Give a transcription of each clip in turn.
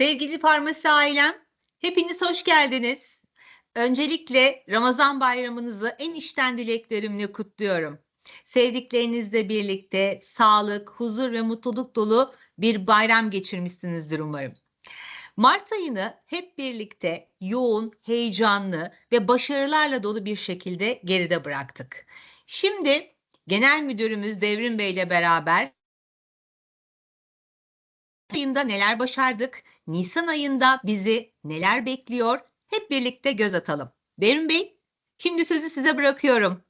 Sevgili farmasi ailem, hepiniz hoş geldiniz. Öncelikle Ramazan bayramınızı en içten dileklerimle kutluyorum. Sevdiklerinizle birlikte sağlık, huzur ve mutluluk dolu bir bayram geçirmişsinizdir umarım. Mart ayını hep birlikte yoğun, heyecanlı ve başarılarla dolu bir şekilde geride bıraktık. Şimdi Genel Müdürümüz Devrim Bey ile beraber ayında neler başardık, Nisan ayında bizi neler bekliyor hep birlikte göz atalım. Devrim Bey, şimdi sözü size bırakıyorum.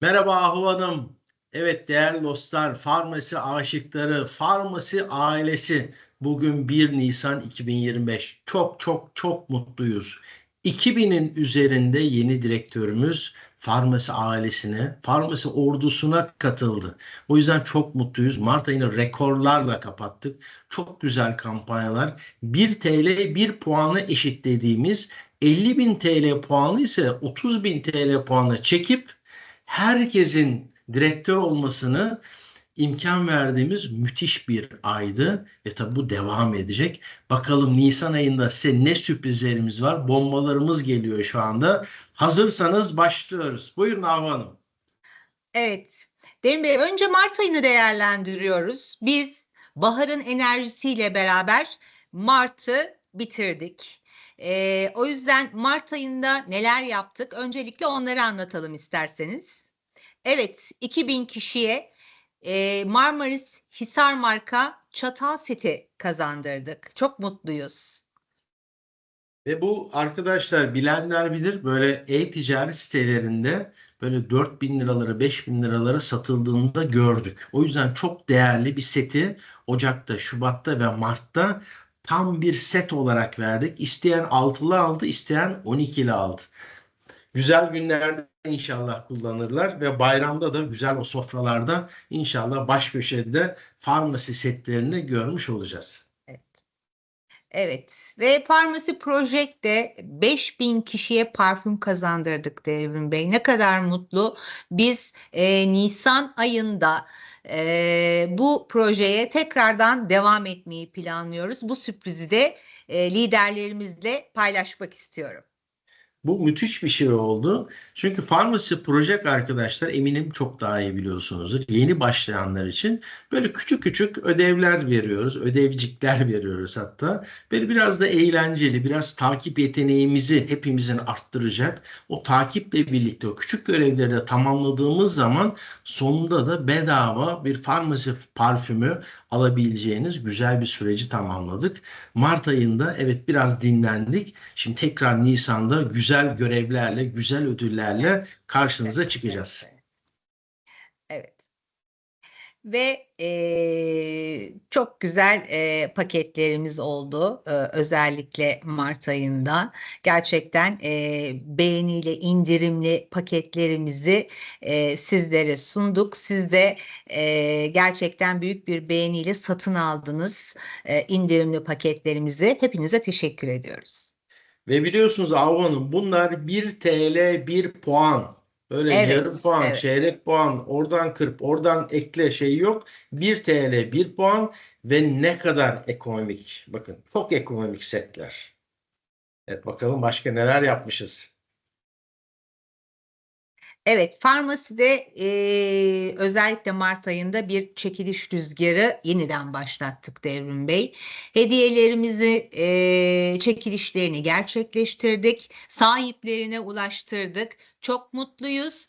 Merhaba Ahu Hanım. Evet değerli dostlar, farmasi aşıkları, farmasi ailesi. Bugün 1 Nisan 2025. Çok çok çok mutluyuz. 2000'in üzerinde yeni direktörümüz farmasi ailesine, farmasi ordusuna katıldı. O yüzden çok mutluyuz. Mart ayını rekorlarla kapattık. Çok güzel kampanyalar. 1 TL 1 puanı eşitlediğimiz 50 bin TL puanı ise 30 bin TL puanı çekip herkesin direktör olmasını imkan verdiğimiz müthiş bir aydı ve tabi bu devam edecek. Bakalım Nisan ayında size ne sürprizlerimiz var? Bombalarımız geliyor şu anda. Hazırsanız başlıyoruz. Buyurun Ahu Hanım. Evet, Derin Bey önce Mart ayını değerlendiriyoruz. Biz baharın enerjisiyle beraber Mart'ı bitirdik. Ee, o yüzden Mart ayında neler yaptık? Öncelikle onları anlatalım isterseniz. Evet, 2000 kişiye e, Marmaris Hisar marka çatal seti kazandırdık. Çok mutluyuz. Ve bu arkadaşlar bilenler bilir böyle e-ticaret sitelerinde böyle 4 bin liralara 5 bin liralara satıldığını da gördük. O yüzden çok değerli bir seti Ocak'ta, Şubat'ta ve Mart'ta tam bir set olarak verdik. İsteyen 6'lı aldı, isteyen 12'li aldı. Güzel günlerde inşallah kullanırlar ve bayramda da güzel o sofralarda inşallah baş köşede farmasi setlerini görmüş olacağız. Evet ve Pharmacy Project'te 5000 kişiye parfüm kazandırdık Devrim Bey. Ne kadar mutlu. Biz e, Nisan ayında e, bu projeye tekrardan devam etmeyi planlıyoruz. Bu sürprizi de e, liderlerimizle paylaşmak istiyorum. Bu müthiş bir şey oldu. Çünkü Pharmacy Project arkadaşlar eminim çok daha iyi biliyorsunuzdur. Yeni başlayanlar için böyle küçük küçük ödevler veriyoruz. Ödevcikler veriyoruz hatta. Böyle biraz da eğlenceli, biraz takip yeteneğimizi hepimizin arttıracak. O takiple birlikte o küçük görevleri de tamamladığımız zaman sonunda da bedava bir Pharmacy parfümü alabileceğiniz güzel bir süreci tamamladık. Mart ayında evet biraz dinlendik. Şimdi tekrar Nisan'da güzel görevlerle, güzel ödüllerle karşınıza çıkacağız. Evet. Ve e, çok güzel e, paketlerimiz oldu e, özellikle Mart ayında. Gerçekten e, beğeniyle indirimli paketlerimizi e, sizlere sunduk. Siz de e, gerçekten büyük bir beğeniyle satın aldınız e, indirimli paketlerimizi. Hepinize teşekkür ediyoruz. Ve biliyorsunuz Hanım bunlar 1 TL 1 puan. Böyle Evet, yarım puan, evet. çeyrek puan, oradan kırp, oradan ekle şey yok. 1 TL 1 puan ve ne kadar ekonomik. Bakın çok ekonomik setler. Evet bakalım başka neler yapmışız. Evet, farmaside eee, özellikle Mart ayında bir çekiliş rüzgarı yeniden başlattık Devrim Bey. Hediyelerimizi, eee, çekilişlerini gerçekleştirdik, sahiplerine ulaştırdık. Çok mutluyuz.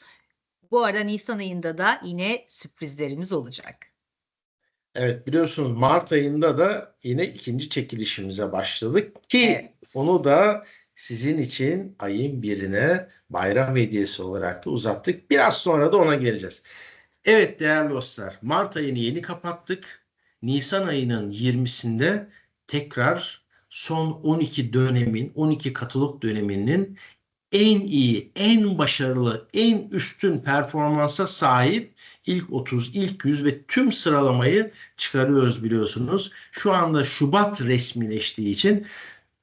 Bu arada Nisan ayında da yine sürprizlerimiz olacak. Evet biliyorsunuz Mart ayında da yine ikinci çekilişimize başladık ki Evet. onu da sizin için ayın birine bayram hediyesi olarak da uzattık. Biraz sonra da ona geleceğiz. Evet değerli dostlar Mart ayını yeni kapattık. Nisan ayının 20'sinde tekrar son 12 dönemin 12 katalog döneminin en iyi, en başarılı, en üstün performansa sahip ilk 30, ilk 100 ve tüm sıralamayı çıkarıyoruz biliyorsunuz. Şu anda Şubat resmileştiği için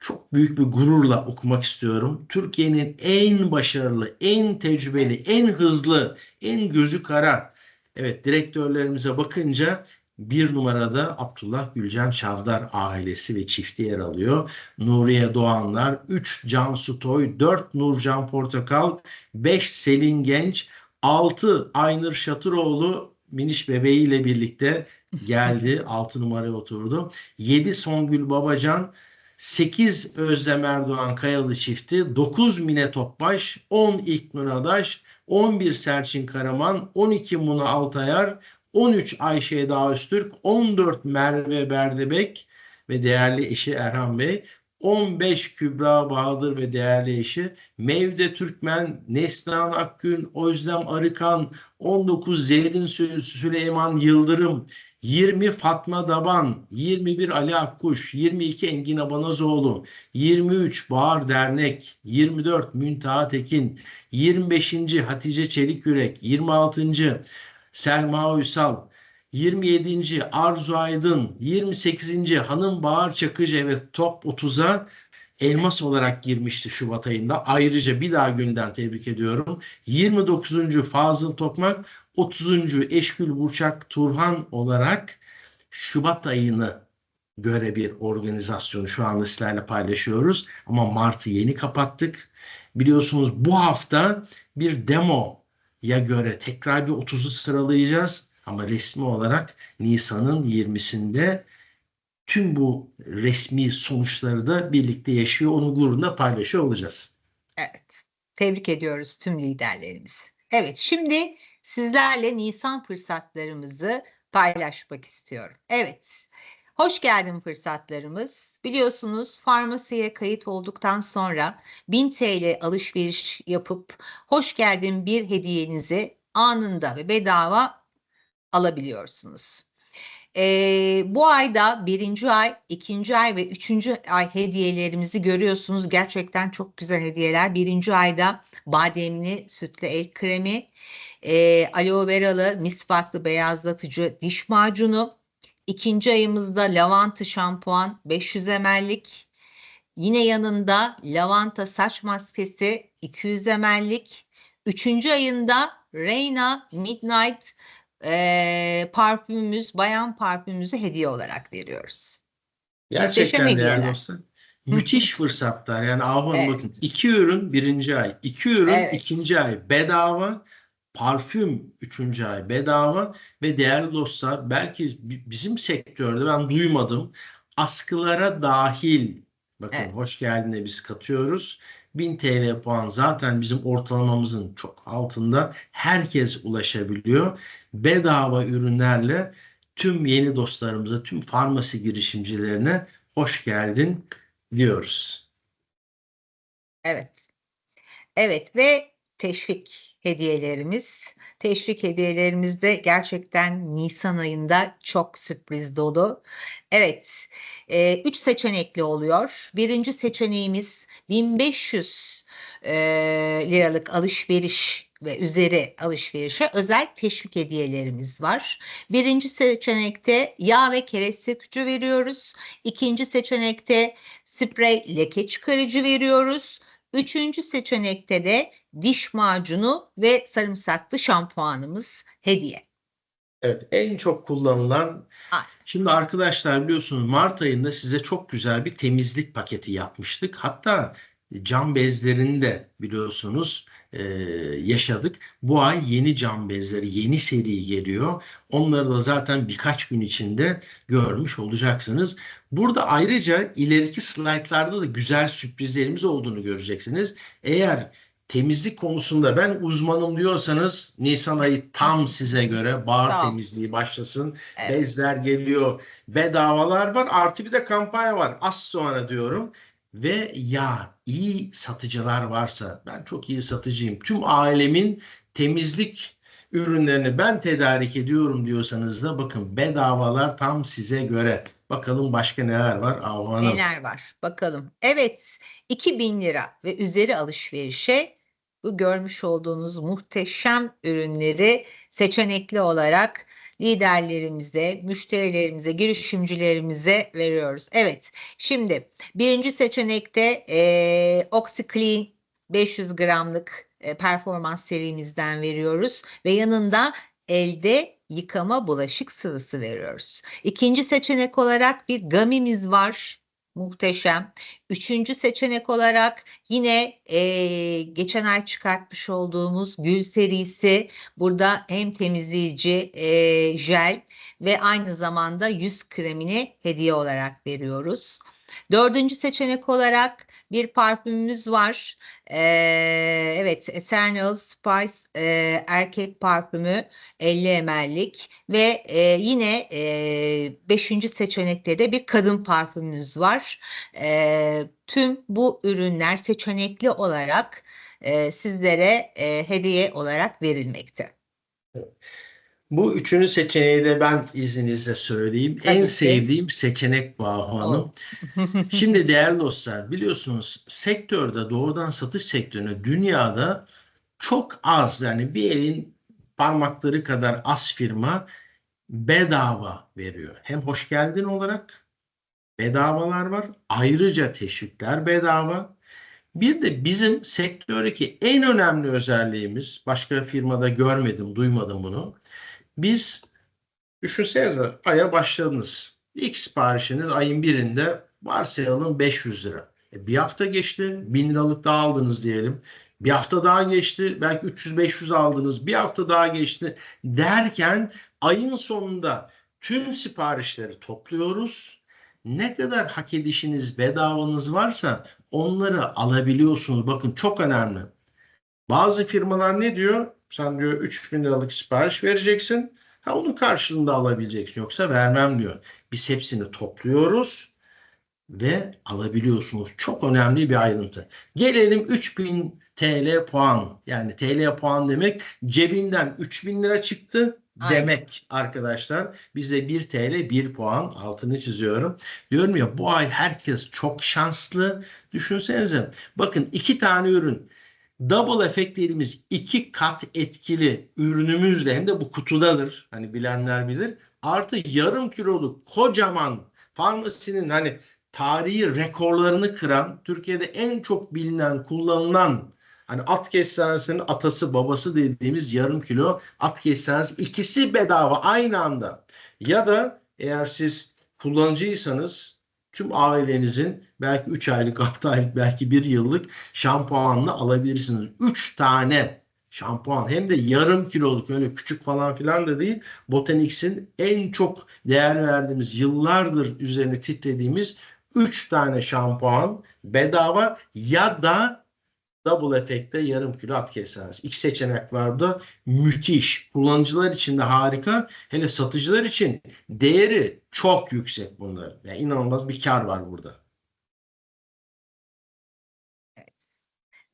çok büyük bir gururla okumak istiyorum. Türkiye'nin en başarılı, en tecrübeli, en hızlı, en gözü kara Evet direktörlerimize bakınca Bir numarada Abdullah Gülcan Çavdar ailesi ve çifti yer alıyor. Nuriye Doğanlar, 3 Cansu Toy, 4 Nurcan Portakal, 5 Selin Genç, 6 Aynur Şatıroğlu miniş bebeğiyle birlikte geldi. 6 numaraya oturdu. 7 Songül Babacan, 8 Özlem Erdoğan Kayalı çifti, 9 Mine Topbaş, 10 İlknur Adaş, 11 Selçin Karaman, 12 Muna Altayar, 13 Ayşe Eda Öztürk, 14 Merve Berdebek ve değerli eşi Erhan Bey, 15 Kübra Bahadır ve değerli eşi, Mevde Türkmen, Neslihan Akgün, Özlem Arıkan, 19 Zerrin Sü- Süleyman Yıldırım, 20 Fatma Daban, 21 Ali Akkuş, 22 Engin Abanazoğlu, 23 Bahar Dernek, 24 Müntaha Tekin, 25. Hatice Çelikyürek, 26. Selma Uysal, 27. Arzu Aydın, 28. Hanım Bahar Çakıcı evet top 30'a elmas olarak girmişti Şubat ayında. Ayrıca bir daha günden tebrik ediyorum. 29. Fazıl Tokmak, 30. Eşgül Burçak Turhan olarak Şubat ayını göre bir organizasyonu şu anda sizlerle paylaşıyoruz. Ama Mart'ı yeni kapattık. Biliyorsunuz bu hafta bir demo ya göre tekrar bir 30'u sıralayacağız. Ama resmi olarak Nisan'ın 20'sinde tüm bu resmi sonuçları da birlikte yaşıyor. Onun gururunda paylaşıyor olacağız. Evet. Tebrik ediyoruz tüm liderlerimizi. Evet, şimdi sizlerle Nisan fırsatlarımızı paylaşmak istiyorum. Evet. Hoş geldin fırsatlarımız. Biliyorsunuz farmasiye kayıt olduktan sonra 1000 TL alışveriş yapıp hoş geldin bir hediyenizi anında ve bedava alabiliyorsunuz. Ee, bu ayda birinci ay, ikinci ay ve üçüncü ay hediyelerimizi görüyorsunuz. Gerçekten çok güzel hediyeler. Birinci ayda bademli sütlü el kremi, e, aloe veralı misvaklı beyazlatıcı diş macunu. İkinci ayımızda lavanta şampuan 500 ml'lik. Yine yanında lavanta saç maskesi 200 ml'lik. Üçüncü ayında Reina Midnight e, parfümümüz, bayan parfümümüzü hediye olarak veriyoruz. Gerçekten değerli dostlar. Müthiş fırsatlar. Yani Ahu Hanım Evet. bakın iki ürün birinci ay, iki ürün Evet. ikinci ay bedava, parfüm üçüncü ay bedava ve değerli dostlar belki bi- bizim sektörde ben duymadım askılara dahil bakın Evet. hoş geldine biz katıyoruz. 1000 TL puan zaten bizim ortalamamızın çok altında herkes ulaşabiliyor. Bedava ürünlerle tüm yeni dostlarımıza, tüm farmasi girişimcilerine hoş geldin diyoruz. Evet. Evet ve teşvik hediyelerimiz. Teşvik hediyelerimiz de gerçekten Nisan ayında çok sürpriz dolu. Evet, e, üç seçenekli oluyor. Birinci seçeneğimiz 1500 e, liralık alışveriş ve üzeri alışverişe özel teşvik hediyelerimiz var. Birinci seçenekte yağ ve kereste sökücü veriyoruz. İkinci seçenekte sprey leke çıkarıcı veriyoruz. Üçüncü seçenekte de diş macunu ve sarımsaklı şampuanımız hediye. Evet, en çok kullanılan Aynen. Şimdi arkadaşlar biliyorsunuz Mart ayında size çok güzel bir temizlik paketi yapmıştık. Hatta cam bezlerini de biliyorsunuz e, yaşadık. Bu ay yeni cam bezleri, yeni seri geliyor. Onları da zaten birkaç gün içinde görmüş olacaksınız. Burada ayrıca ileriki slaytlarda da güzel sürprizlerimiz olduğunu göreceksiniz. Eğer temizlik konusunda ben uzmanım diyorsanız Nisan ayı tam size göre bahar Tamam. temizliği başlasın. Evet. Bezler geliyor. Bedavalar var. Artı bir de kampanya var. Az sonra diyorum. Ve ya iyi satıcılar varsa ben çok iyi satıcıyım. Tüm ailemin temizlik ürünlerini ben tedarik ediyorum diyorsanız da bakın bedavalar tam size göre. Bakalım başka neler var Hanım. Neler var? Bakalım. Evet, 2000 lira ve üzeri alışverişe bu görmüş olduğunuz muhteşem ürünleri seçenekli olarak liderlerimize, müşterilerimize, girişimcilerimize veriyoruz. Evet, şimdi birinci seçenekte eee OxyClean 500 gramlık e, performans serimizden veriyoruz ve yanında elde yıkama bulaşık sıvısı veriyoruz. İkinci seçenek olarak bir gamimiz var. Muhteşem. Üçüncü seçenek olarak yine eee, geçen ay çıkartmış olduğumuz gül serisi. Burada hem temizleyici eee, jel ve aynı zamanda yüz kremini hediye olarak veriyoruz. Dördüncü seçenek olarak bir parfümümüz var. Eee, evet, Eternal Spice eee, erkek parfümü 50 ml'lik ve eee, yine eee, beşinci seçenekte de bir kadın parfümümüz var. Eee, tüm bu ürünler seçenekli olarak eee, sizlere eee, hediye olarak verilmekte. Bu üçüncü seçeneği de ben izninizle söyleyeyim. Tabii en ki. sevdiğim seçenek bu Ahu Hanım. Şimdi değerli dostlar biliyorsunuz sektörde doğrudan satış sektörüne dünyada çok az yani bir elin parmakları kadar az firma bedava veriyor. Hem hoş geldin olarak bedavalar var. Ayrıca teşvikler bedava. Bir de bizim sektördeki en önemli özelliğimiz başka firmada görmedim, duymadım bunu. Biz düşünsenize aya başladınız. İlk siparişiniz ayın birinde varsayalım 500 lira. E, bir hafta geçti 1000 liralık daha aldınız diyelim. Bir hafta daha geçti belki 300-500 aldınız. Bir hafta daha geçti derken ayın sonunda tüm siparişleri topluyoruz. Ne kadar hak edişiniz bedavanız varsa onları alabiliyorsunuz. Bakın çok önemli. Bazı firmalar ne diyor? Sen diyor 3000 liralık sipariş vereceksin. Ha onun karşılığında alabileceksin. Yoksa vermem diyor. Biz hepsini topluyoruz ve alabiliyorsunuz. Çok önemli bir ayrıntı. Gelelim 3000 TL puan. Yani TL puan demek cebinden 3000 lira çıktı Aynen. demek arkadaşlar. Bize 1 TL 1 puan altını çiziyorum. Diyorum ya bu ay herkes çok şanslı. Düşünsenize bakın iki tane ürün double efekt dediğimiz iki kat etkili ürünümüzle hem de bu kutudadır. Hani bilenler bilir. Artı yarım kiloluk kocaman farmasinin hani tarihi rekorlarını kıran Türkiye'de en çok bilinen kullanılan hani at kestanesinin atası babası dediğimiz yarım kilo at kestanesi ikisi bedava aynı anda. Ya da eğer siz kullanıcıysanız tüm ailenizin belki 3 aylık 6 aylık belki 1 yıllık şampuanını alabilirsiniz. 3 tane şampuan hem de yarım kiloluk öyle küçük falan filan da değil. Botanix'in en çok değer verdiğimiz yıllardır üzerine titrediğimiz 3 tane şampuan bedava ya da double efekte yarım kilo at kesersiniz. İki seçenek var burada. Müthiş. Kullanıcılar için de harika. Hele satıcılar için değeri çok yüksek bunların. Yani inanılmaz bir kar var burada.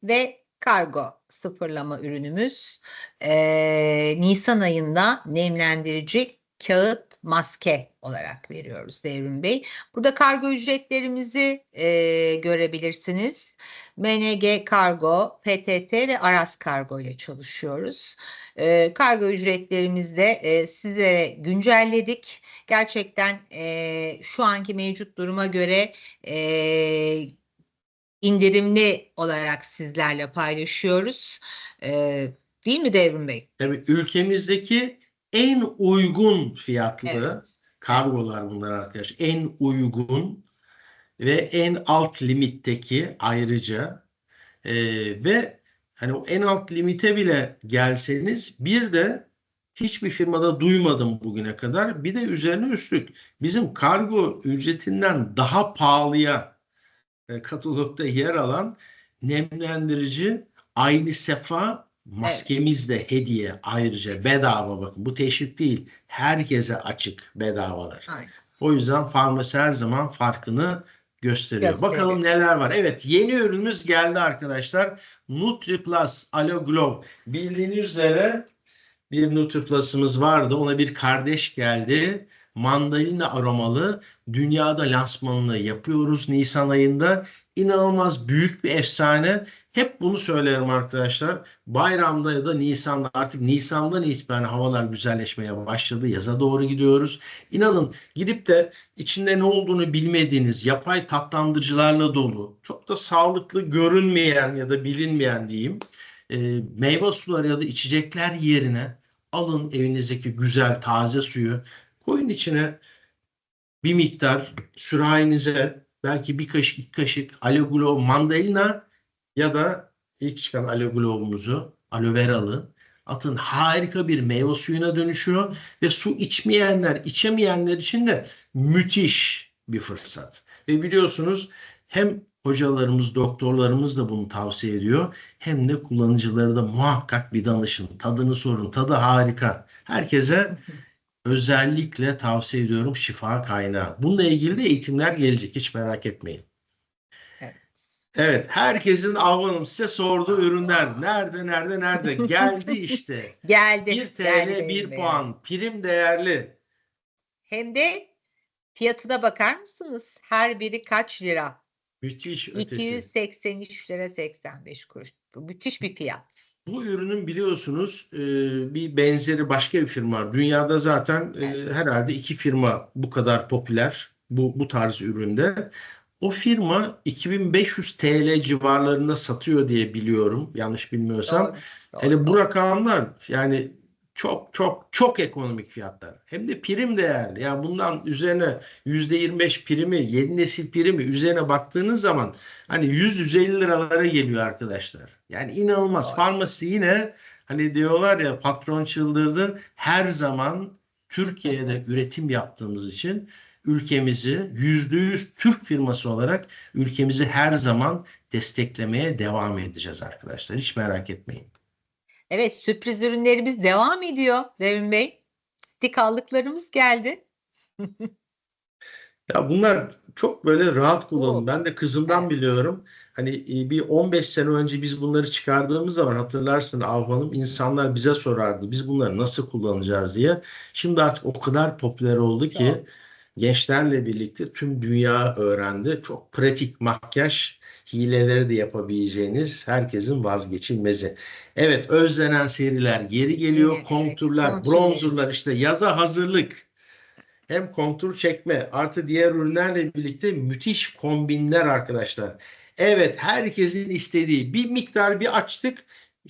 ve kargo sıfırlama ürünümüz eee, Nisan ayında nemlendirici kağıt maske olarak veriyoruz Devrim Bey. Burada kargo ücretlerimizi eee, görebilirsiniz. MNG Kargo, PTT ve Aras Kargo ile çalışıyoruz. Eee, kargo ücretlerimizi de eee, sizlere güncelledik. Gerçekten eee, şu anki mevcut duruma göre eee indirimli olarak sizlerle paylaşıyoruz. Ee, değil mi Devrim Bey? Tabii ülkemizdeki en uygun fiyatlı Evet. kargolar bunlar arkadaşlar. En uygun ve en alt limitteki ayrıca Ee, ve hani o en alt limite bile gelseniz bir de hiçbir firmada duymadım bugüne kadar. Bir de üzerine üstlük bizim kargo ücretinden daha pahalıya e, katalogda yer alan nemlendirici aynı sefa maskemiz de hediye ayrıca bedava bakın bu teşvik değil herkese açık bedavalar. Aynen. O yüzden farmasi her zaman farkını gösteriyor. Gösteriyor. Bakalım neler var. Evet yeni ürünümüz geldi arkadaşlar. NutriPlus Aloe Glow. Bildiğiniz üzere bir NutriPlus'ımız vardı. Ona bir kardeş geldi. Mandalina aromalı. Dünyada lansmanını yapıyoruz Nisan ayında. İnanılmaz büyük bir efsane. Hep bunu söylerim arkadaşlar. Bayramda ya da Nisan'da artık Nisan'dan itibaren havalar güzelleşmeye başladı. Yaza doğru gidiyoruz. İnanın gidip de içinde ne olduğunu bilmediğiniz yapay tatlandırıcılarla dolu, çok da sağlıklı görünmeyen ya da bilinmeyen diyeyim, e, meyve suları ya da içecekler yerine Alın evinizdeki güzel taze suyu. Koyun içine bir miktar sürahinize belki bir kaşık iki kaşık aloe glow mandalina ya da ilk çıkan aloe glow'umuzu aloe veralı atın harika bir meyve suyuna dönüşüyor ve su içmeyenler, içemeyenler için de müthiş bir fırsat. Ve biliyorsunuz hem hocalarımız, doktorlarımız da bunu tavsiye ediyor. Hem de kullanıcıları da muhakkak bir danışın. Tadını sorun. Tadı harika. Herkese özellikle tavsiye ediyorum şifa kaynağı. Bununla ilgili de eğitimler gelecek. Hiç merak etmeyin. Evet. Herkesin avlanım size sorduğu ürünler nerede nerede nerede geldi işte. Geldi. 1 geldi TL Devrim 1 Bey. puan prim değerli. Hem de fiyatına bakar mısınız? Her biri kaç lira? Müthiş ötesi. 283 lira 85 kuruş. Bu müthiş bir fiyat. Bu ürünün biliyorsunuz e, bir benzeri başka bir firma var. Dünyada zaten e, Evet. herhalde iki firma bu kadar popüler bu, bu tarz üründe. O firma 2500 TL civarlarında satıyor diye biliyorum. Yanlış bilmiyorsam. Doğru, doğru, Hele bu rakamlar yani çok çok çok ekonomik fiyatlar. Hem de prim değerli. Yani bundan üzerine %25 primi, yeni nesil primi üzerine baktığınız zaman hani 100-150 liralara geliyor arkadaşlar. Yani inanılmaz. Doğru. Farmasi yine hani diyorlar ya patron çıldırdı. Her zaman Türkiye'de üretim yaptığımız için ülkemizi %100 Türk firması olarak ülkemizi her zaman desteklemeye devam edeceğiz arkadaşlar. Hiç merak etmeyin. Evet sürpriz ürünlerimiz devam ediyor Devrim Bey. Stik aldıklarımız geldi. Ya bunlar çok böyle rahat kullanım. Ben de kızımdan Evet. biliyorum. Hani e, bir 15 sene önce biz bunları çıkardığımız zaman hatırlarsın Av Hanım insanlar bize sorardı. Biz bunları nasıl kullanacağız diye. Şimdi artık o kadar popüler oldu ki Doğru. Gençlerle birlikte tüm dünya öğrendi. Çok pratik makyaj hileleri de yapabileceğiniz herkesin vazgeçilmezi. Evet özlenen seriler geri geliyor. Evet, Kontürler, kontürlerimiz. bronzerlar işte yaza hazırlık hem kontur çekme artı diğer ürünlerle birlikte müthiş kombinler arkadaşlar. Evet herkesin istediği bir miktar bir açtık.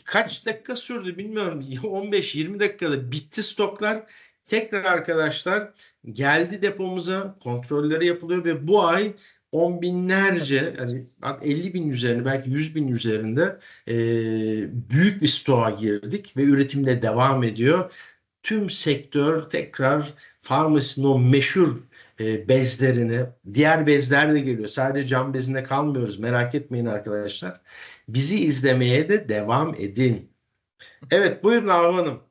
Kaç dakika sürdü bilmiyorum. 15-20 dakikada bitti stoklar. Tekrar arkadaşlar geldi depomuza kontrolleri yapılıyor ve bu ay on binlerce yani 50 bin üzerinde belki 100 bin üzerinde e, büyük bir stoğa girdik ve üretimde devam ediyor. Tüm sektör tekrar farmasinin o meşhur e, bezlerini, diğer bezler de geliyor. Sadece cam bezinde kalmıyoruz. Merak etmeyin arkadaşlar. Bizi izlemeye de devam edin. Evet buyurun Ahu Hanım.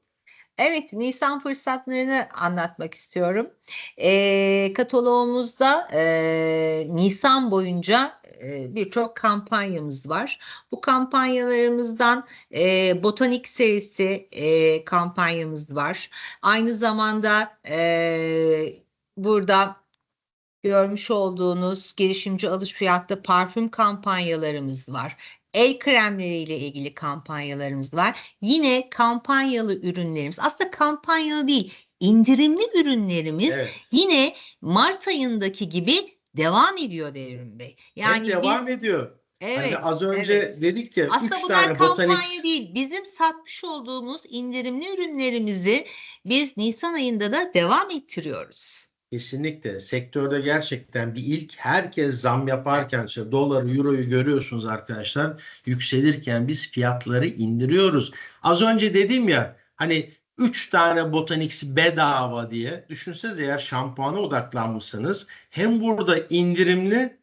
Evet, Nisan fırsatlarını anlatmak istiyorum. Eee kataloğumuzda eee, Nisan boyunca eee, birçok kampanyamız var. Bu kampanyalarımızdan eee, botanik serisi eee, kampanyamız var. Aynı zamanda eee, burada görmüş olduğunuz girişimci alış fiyatta parfüm kampanyalarımız var. El kremleriyle ilgili kampanyalarımız var. Yine kampanyalı ürünlerimiz aslında kampanyalı değil indirimli ürünlerimiz Evet. yine Mart ayındaki gibi devam ediyor Devrim Bey. Yani Hep devam biz ediyor. evet Hani az önce evet. dedik ya Aslında 3 bunlar tane kampanya botanik değil. Bizim satmış olduğumuz indirimli ürünlerimizi biz Nisan ayında da devam ettiriyoruz. Kesinlikle sektörde gerçekten bir ilk herkes zam yaparken işte doları euroyu görüyorsunuz arkadaşlar yükselirken biz fiyatları indiriyoruz. Az önce dedim ya hani 3 tane Botanix bedava diye düşünsenize eğer şampuana odaklanmışsınız hem burada indirimli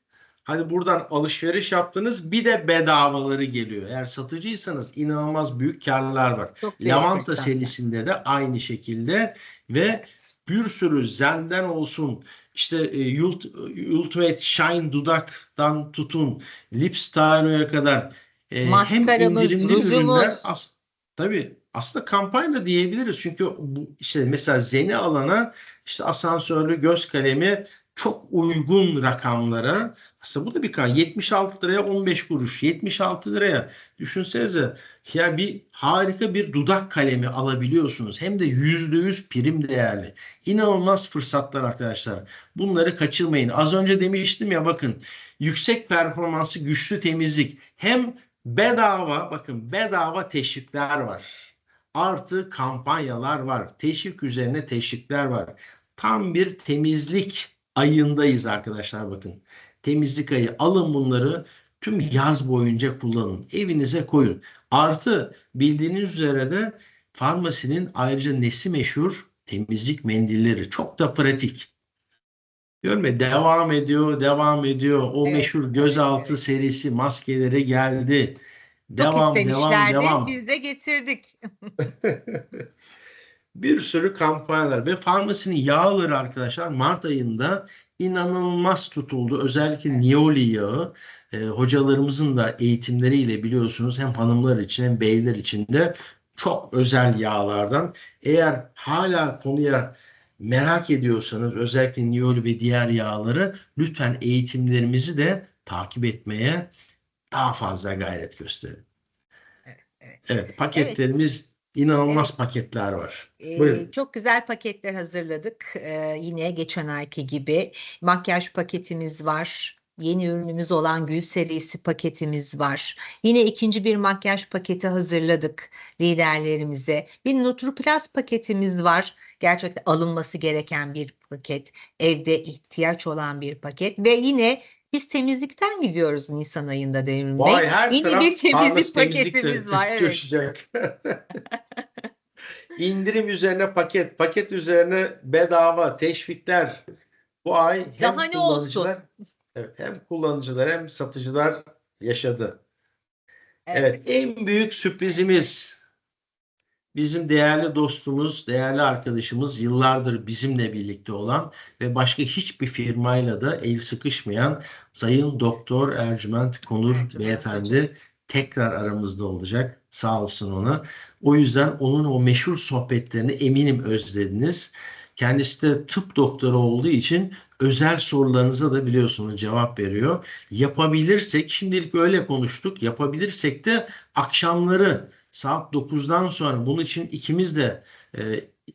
Hadi buradan alışveriş yaptınız bir de bedavaları geliyor. Eğer satıcıysanız inanılmaz büyük karlar var. Lavanta fırsatlar. serisinde de aynı şekilde ve bir sürü Zen'den olsun işte e, Ult- Ultimate Shine dudaktan tutun Lip Stylo'ya kadar e, hem indirimli rujumuz. ürünler as tabii aslında kampanya diyebiliriz çünkü bu işte mesela Zen'i alana işte asansörlü göz kalemi çok uygun rakamlara aslında bu da bir kan 76 liraya 15 kuruş 76 liraya düşünsenize ya bir harika bir dudak kalemi alabiliyorsunuz. Hem de %100 prim değerli. İnanılmaz fırsatlar arkadaşlar. Bunları kaçırmayın. Az önce demiştim ya bakın yüksek performanslı güçlü temizlik hem bedava bakın bedava teşvikler var. Artı kampanyalar var. Teşvik üzerine teşvikler var. Tam bir temizlik ayındayız arkadaşlar bakın. Temizlik ayı. Alın bunları tüm yaz boyunca kullanın. Evinize koyun. Artı bildiğiniz üzere de farmasinin ayrıca nesi meşhur? Temizlik mendilleri. Çok da pratik. Ya devam ediyor, devam ediyor. O Evet, meşhur gözaltı evet. serisi maskeleri geldi. Çok Devam, devam, istemişlerdi. devam. Biz de getirdik. Bir sürü kampanyalar ve farmasinin yağları arkadaşlar Mart ayında inanılmaz tutuldu. Özellikle Nioli yağı e, hocalarımızın da eğitimleriyle biliyorsunuz hem hanımlar için hem beyler için de çok özel yağlardan. Eğer hala konuya merak ediyorsanız özellikle Nioli ve diğer yağları lütfen eğitimlerimizi de takip etmeye daha fazla gayret gösterin. Evet, evet. Evet paketlerimiz inanılmaz Evet. paketler var. Ee, Buyurun. çok güzel paketler hazırladık. Ee, yine geçen ayki gibi makyaj paketimiz var. Yeni ürünümüz olan Gül serisi paketimiz var. Yine ikinci bir makyaj paketi hazırladık liderlerimize. Bir Nutriplas paketimiz var. Gerçekten alınması gereken bir paket. Evde ihtiyaç olan bir paket. Ve yine biz temizlikten gidiyoruz Nisan ayında Devrim Bey. Vay her Yeni bir temizlik paketimiz var. Evet. coşacak. İndirim üzerine paket, paket üzerine bedava, teşvikler. Bu ay hem Daha ne olsun? kullanıcılar evet, hem kullanıcılar hem satıcılar yaşadı. Evet. Evet, en büyük sürprizimiz bizim değerli dostumuz, değerli arkadaşımız, yıllardır bizimle birlikte olan ve başka hiçbir firmayla da el sıkışmayan Sayın Doktor Ercüment Konur Beyefendi tekrar aramızda olacak. Sağ olsun ona. O yüzden onun o meşhur sohbetlerini eminim özlediniz. Kendisi de tıp doktoru olduğu için özel sorularınıza da biliyorsunuz cevap veriyor. Yapabilirsek, şimdilik öyle konuştuk. Yapabilirsek de akşamları saat 9'dan sonra bunun için ikimiz de e,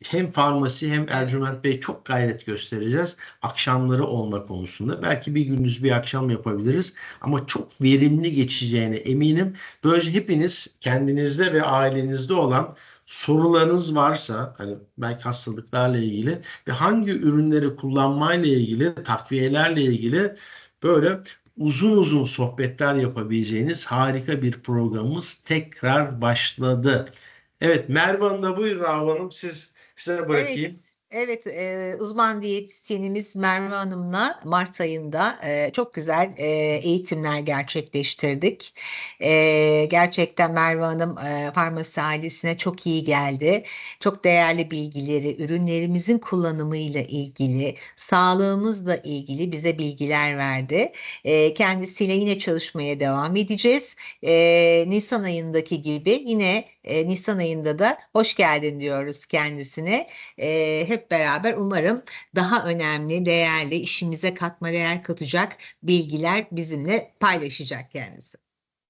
hem farmasi hem Ercüment Bey çok gayret göstereceğiz. Akşamları olma konusunda. Belki bir gündüz bir akşam yapabiliriz ama çok verimli geçeceğine eminim. Böylece hepiniz kendinizde ve ailenizde olan sorularınız varsa hani belki hastalıklarla ilgili ve hangi ürünleri kullanmayla ilgili takviyelerle ilgili böyle uzun uzun sohbetler yapabileceğiniz harika bir programımız tekrar başladı. Evet Merve Hanım da buyurun Hanım siz size bırakayım. Evet, e, uzman diyetisyenimiz Merve Hanım'la Mart ayında e, çok güzel e, eğitimler gerçekleştirdik. E, gerçekten Merve Hanım e, farmasi ailesine çok iyi geldi. Çok değerli bilgileri, ürünlerimizin kullanımıyla ilgili, sağlığımızla ilgili bize bilgiler verdi. E, kendisiyle yine çalışmaya devam edeceğiz. E, Nisan ayındaki gibi yine e, Nisan ayında da hoş geldin diyoruz kendisine. E, hep beraber umarım daha önemli, değerli, işimize katma değer katacak bilgiler bizimle paylaşacak kendisi.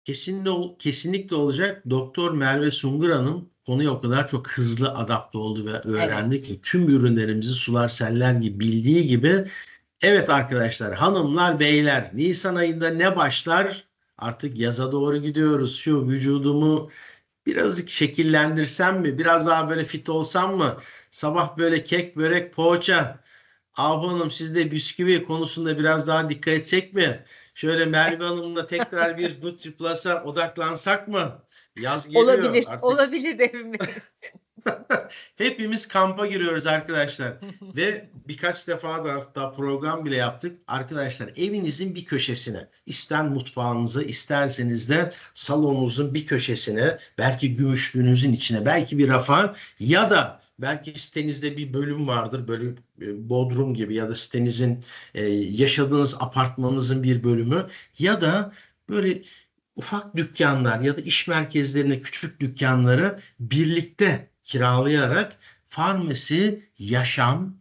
Kesinlikle, kesinlikle olacak. Doktor Merve Sungur Hanım konuya o kadar çok hızlı adapte oldu ve öğrendi Evet. ki tüm ürünlerimizi sular seller gibi bildiği gibi evet arkadaşlar hanımlar beyler Nisan ayında ne başlar? Artık yaza doğru gidiyoruz. Şu vücudumu birazcık şekillendirsem mi? Biraz daha böyle fit olsam mı? Sabah böyle kek, börek, poğaça. Ahu Hanım siz de bisküvi konusunda biraz daha dikkat etsek mi? Şöyle Merve Hanım'la tekrar bir NutriPlus'a odaklansak mı? Yaz geliyor Olabilir, artık. olabilir Devrim Bey. Hepimiz kampa giriyoruz arkadaşlar. Ve birkaç defa da hatta program bile yaptık. Arkadaşlar evinizin bir köşesine, ister mutfağınıza, isterseniz de salonunuzun bir köşesine, belki gümüşlüğünüzün içine, belki bir rafa ya da belki sitenizde bir bölüm vardır. Böyle e, bodrum gibi ya da sitenizin e, yaşadığınız apartmanınızın bir bölümü ya da böyle ufak dükkanlar ya da iş merkezlerine küçük dükkanları birlikte kiralayarak farmasi, yaşam,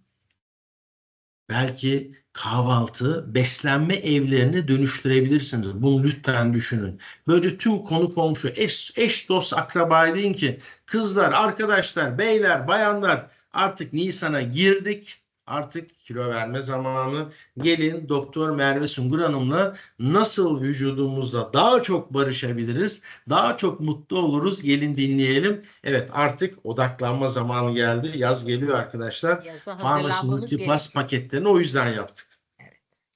belki kahvaltı, beslenme evlerine dönüştürebilirsiniz. Bunu lütfen düşünün. Böylece tüm konu komşu, eş, eş dost akrabaya deyin ki kızlar, arkadaşlar, beyler, bayanlar artık Nisan'a girdik. Artık kilo verme zamanı. Gelin Doktor Merve Sungur Hanım'la nasıl vücudumuzla daha çok barışabiliriz, daha çok mutlu oluruz. Gelin dinleyelim. Evet artık odaklanma zamanı geldi. Yaz geliyor arkadaşlar. Pharmacy Multiplus paketlerini o yüzden yaptık.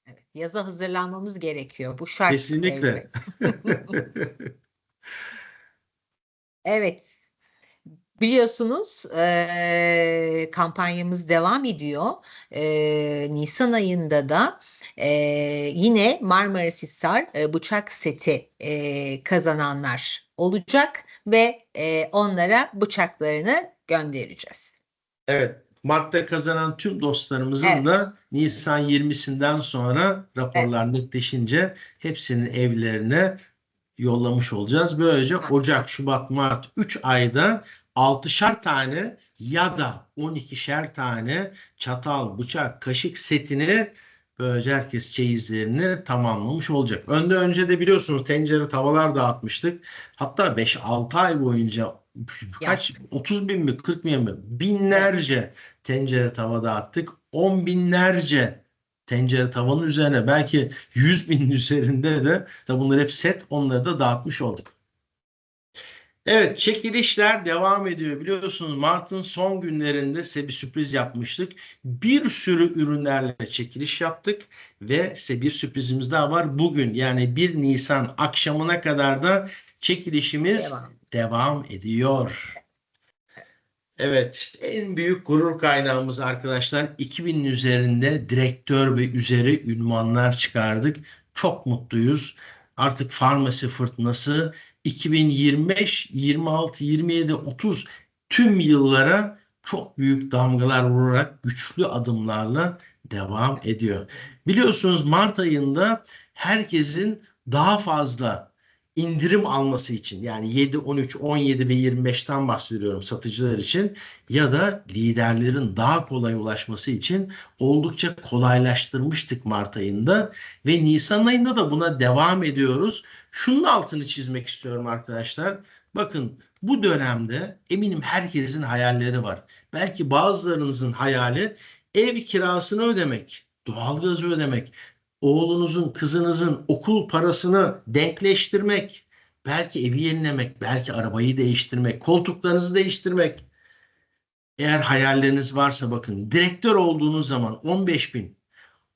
Evet, yaza hazırlanmamız gerekiyor. Bu şart. Kesinlikle. Evet. Biliyorsunuz eee, kampanyamız devam ediyor. Eee, Nisan ayında da eee, yine Marmaris Hisar eee, bıçak seti eee, kazananlar olacak ve eee, onlara bıçaklarını göndereceğiz. Evet, Mart'ta kazanan tüm dostlarımızın Evet. da Nisan 20'sinden sonra raporlar netleşince hepsinin evlerine yollamış olacağız. Böylece Evet. Ocak, Şubat, Mart 3 ayda 6'şar tane ya da 12'şer tane çatal, bıçak, kaşık setini böylece herkes çeyizlerini tamamlamış olacak. Önde önce de biliyorsunuz tencere tavalar dağıtmıştık. Hatta 5-6 ay boyunca kaç Yaptık. 30 bin mi 40 bin mi binlerce tencere tava dağıttık. 10 binlerce tencere tavanın üzerine belki 100 binin üzerinde de da bunlar hep set onları da dağıtmış olduk. Evet çekilişler devam ediyor. Biliyorsunuz Mart'ın son günlerinde size bir sürpriz yapmıştık. Bir sürü ürünlerle çekiliş yaptık ve size bir sürprizimiz daha var. Bugün yani 1 Nisan akşamına kadar da çekilişimiz Devam. devam ediyor. Evet, en büyük gurur kaynağımız arkadaşlar 2000'in üzerinde direktör ve üzeri ünvanlar çıkardık. Çok mutluyuz. Artık farmasi fırtınası 2025, 26, 27, 30 tüm yıllara çok büyük damgalar vurarak güçlü adımlarla devam ediyor. Biliyorsunuz Mart ayında herkesin daha fazla indirim alması için yani 7, 13, 17 ve 25'ten bahsediyorum satıcılar için ya da liderlerin daha kolay ulaşması için oldukça kolaylaştırmıştık Mart ayında ve Nisan ayında da buna devam ediyoruz. Şunun altını çizmek istiyorum arkadaşlar. Bakın bu dönemde eminim herkesin hayalleri var. Belki bazılarınızın hayali ev kirasını ödemek, doğalgazı ödemek, oğlunuzun, kızınızın okul parasını denkleştirmek, belki evi yenilemek, belki arabayı değiştirmek, koltuklarınızı değiştirmek. Eğer hayalleriniz varsa bakın direktör olduğunuz zaman 15 bin.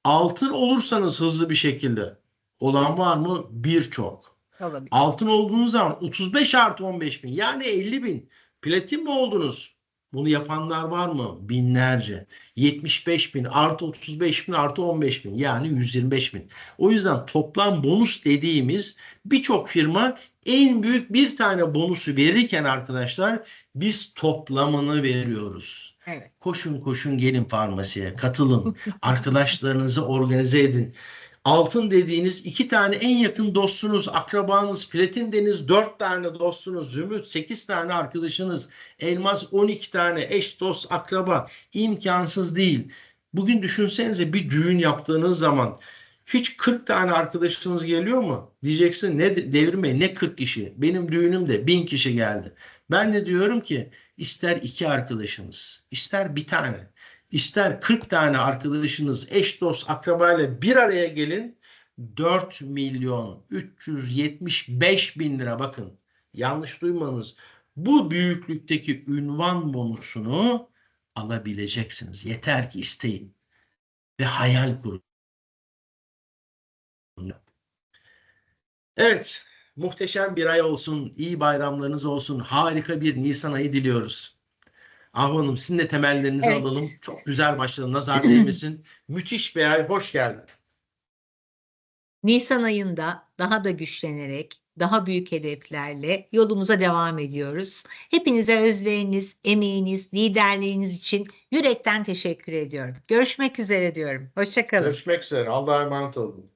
Altın olursanız hızlı bir şekilde olan var mı? Birçok. Olabilir. Altın olduğunuz zaman 35 artı 15 bin yani 50 bin. Platin mi oldunuz? Bunu yapanlar var mı? Binlerce. 75 bin artı 35 bin artı 15 bin yani 125 bin. O yüzden toplam bonus dediğimiz birçok firma en büyük bir tane bonusu verirken arkadaşlar biz toplamını veriyoruz. Evet. Koşun koşun gelin farmasiye katılın. Arkadaşlarınızı organize edin. Altın dediğiniz iki tane en yakın dostunuz, akrabanız, platin deniz dört tane dostunuz, zümrüt sekiz tane arkadaşınız, elmas 12 tane eş dost akraba imkansız değil. Bugün düşünsenize bir düğün yaptığınız zaman hiç 40 tane arkadaşınız geliyor mu? Diyeceksin ne de- Devrim Bey ne 40 kişi? Benim düğünümde 1000 kişi geldi. Ben de diyorum ki ister iki arkadaşınız, ister bir tane, ister 40 tane arkadaşınız, eş dost, akrabayla bir araya gelin. 4 milyon 375 bin lira bakın. Yanlış duymanız. Bu büyüklükteki ünvan bonusunu alabileceksiniz. Yeter ki isteyin ve hayal kurun. Evet, muhteşem bir ay olsun, iyi bayramlarınız olsun, harika bir Nisan ayı diliyoruz. Ahu Hanım sizin de temellerinizi Evet. alalım. Çok güzel başladı, nazar değmesin. Müthiş bir ay, hoş geldin. Nisan ayında daha da güçlenerek, daha büyük hedeflerle yolumuza devam ediyoruz. Hepinize özveriniz, emeğiniz, liderliğiniz için yürekten teşekkür ediyorum. Görüşmek üzere diyorum. Hoşça kalın. Görüşmek üzere, Allah'a emanet olun.